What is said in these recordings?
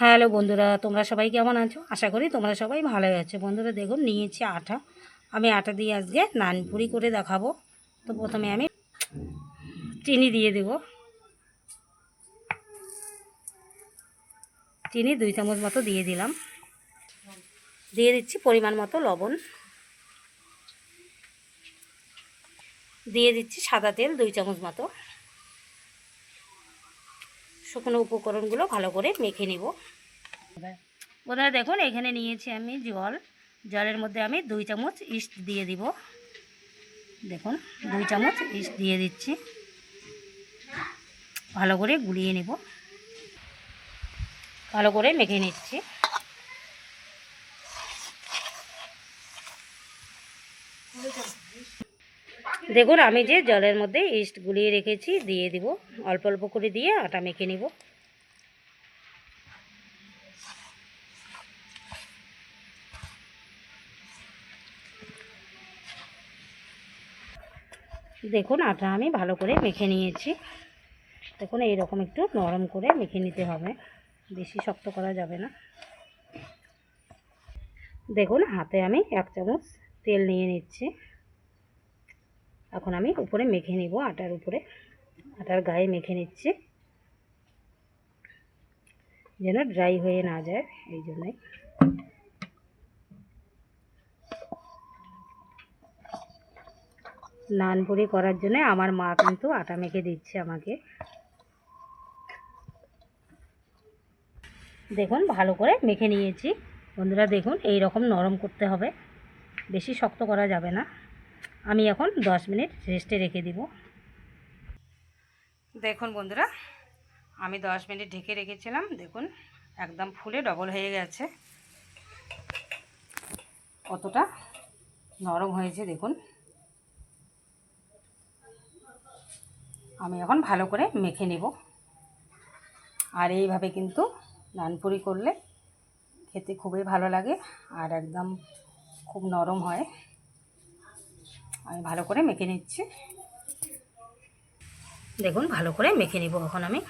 Hello বন্ধুরা, তোমরা সবাই কেমন আছো? আশা করি তোমরা সবাই ভালো আছো। বন্ধুরা, দেখুন, নিয়েছি আটা আমি আটা দিয়ে আজকে নানপুরি করে দেখাবো। তো প্রথমে আমি চিনি দিয়ে দেব। চিনি দুই চামচ মতো দিয়ে দিলাম। দিয়ে দিচ্ছি পরিমাণ মতো লবণ। দিয়ে দিচ্ছি সাদা তেল দুই চামচ মতো। শুকনো উপকরণগুলো ভালো করে মেখে নেব। বোধহয় দেখুন, এখানে নিয়েছি আমি জল। জলের মধ্যে আমি দুই চামচ ইস্ট দিয়ে দিব। দেখুন, দুই চামচ ইস্ট দিয়ে দিচ্ছি। ভালো করে গুলিয়ে নেব। ভালো করে মেখে নিচ্ছি। দেখুন, আমি যে জলের মধ্যে ইস্ট গুলিয়ে রেখেছি, দিয়ে দিব। অল্প অল্প করে দিয়ে আটা মেখে নিব। দেখুন, আটা আমি ভালো করে মেখে নিয়েছি। দেখুন, এইরকম একটু নরম করে মেখে নিতে হবে। বেশি শক্ত করা যাবে না। দেখুন, হাতে আমি এক চামচ তেল নিয়ে নিচ্ছি। এখন আমি উপরে মেখে নিব আটার উপরে। আটার গায়ে মেখে নিচ্ছি। যেন ড্রাই হয়ে না যায়, এই জন্যই নানপুরি করার জন্য আমার মা কিন্তু আটা মেখে দিচ্ছে আমাকে। দেখুন, ভালো করে মেখে নিয়েছি। বন্ধুরা, দেখুন এই রকম নরম করতে হবে। বেশি শক্ত করা যাবে না। আমি এখন দশ মিনিট রেস্টে রেখে দিব। দেখুন বন্ধুরা, আমি দশ মিনিট ঢেকে রেখেছিলাম। দেখুন, একদম ফুলে ডবল হয়ে গেছে। কতটা নরম হয়েছে, দেখুন। আমি এখন ভালো করে মেখে নেব। আর এইভাবে কিন্তু নানপুরি করলে খেতে খুবই ভালো লাগে আর একদম খুব নরম হয়। আমি ভালো করে মেখে নিচ্ছি। দেখুন, ভালো করে মেখে নিব এখন আমি।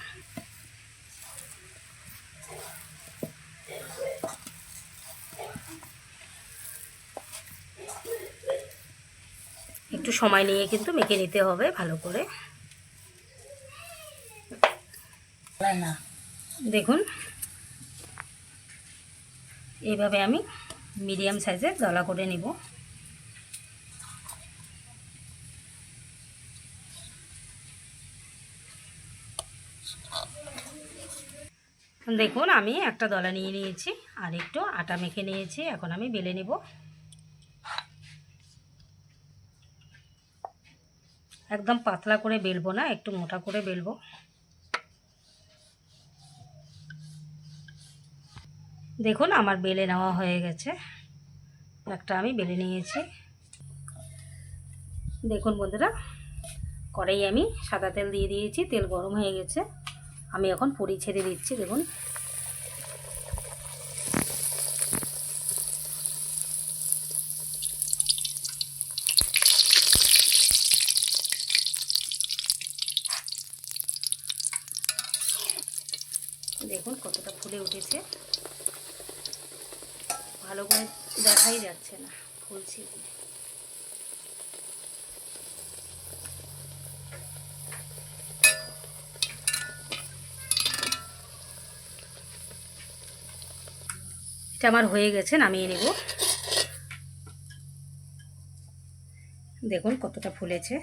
একটু সময় নিয়ে কিন্তু মেখে নিতে হবে ভালো করে। দেখুন, এইভাবে আমি মিডিয়াম সাইজের দলা করে নিব। দেখুন, আমি একটা দলা নিয়ে নিয়েছি, আর একটু আটা মেখে নিয়েছি, এখন আমি বেলে নেব। একদম পাতলা করে বেলবো না, একটু মোটা করে বেলবো। দেখুন, আমার বেলে নেওয়া হয়ে গেছে। একটা আমি বেলে নিয়েছি। দেখুন বন্ধুরা কড়াই আমি সাদা তেল দিয়ে দিয়েছি, তেল গরম হয়ে গেছে। আমি এখন পুরি ছেড়ে দিচ্ছি, দেখুন। দেখুন কতটা ফুলে উঠেছে। ভালো করে দেখাই যাচ্ছে না, ফুলছি এটা আমার হয়ে গেছে, নামিয়ে নেব। দেখুন কতটা ফুলেছে।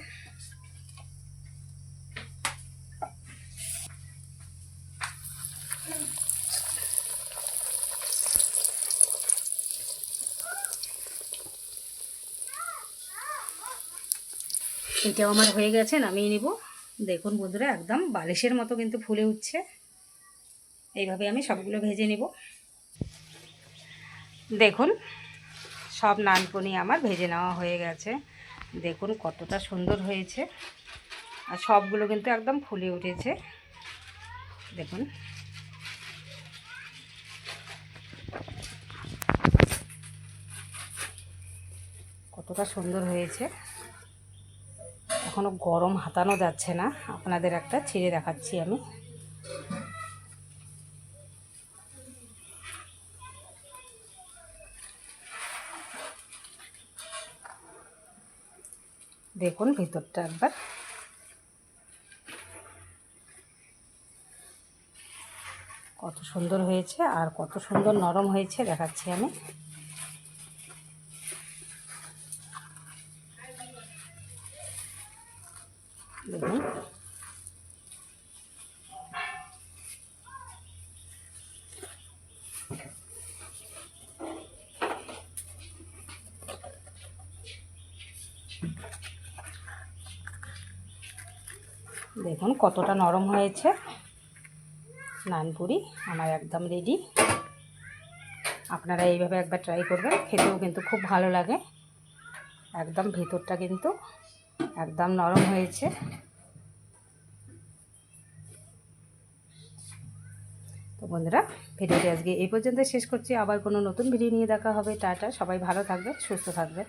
এটাও আমার হয়ে গেছে, নামিয়ে নিব। দেখুন বন্ধুরা, একদম বালিশের মতো কিন্তু ফুলে উঠছে। এইভাবে আমি সবগুলো ভেজে নিব। দেখুন, সব নানপুনি আমার ভেজে নেওয়া হয়ে গেছে। দেখুন কতটা সুন্দর হয়েছে। আর সবগুলো কিন্তু একদম ফুলে উঠেছে। দেখুন। কতটা সুন্দর হয়েছে। এখনও গরম হাতানো যাচ্ছে না। আপনাদের একটা ছিঁড়ে দেখাচ্ছি আমি। দেখুন ভিতরটা একবার। কত সুন্দর হয়েছে আর কত সুন্দর নরম হয়েছে দেখাচ্ছি আমি। দেখুন। দেখুন কতটা নরম হয়েছে। নানপুরি আমার একদম রেডি আপনারা এইভাবে একবার ট্রাই করবেন, খেতেও কিন্তু খুব ভালো লাগে। একদম ভেতরটা কিন্তু একদম নরম হয়েছে। তো বন্ধুরা, ভিডিওটি আজকে এই পর্যন্ত শেষ করছি। আবার কোনো নতুন ভিডিও নিয়ে দেখা হবে। টাটা, সবাই ভালো থাকবে সুস্থ থাকবে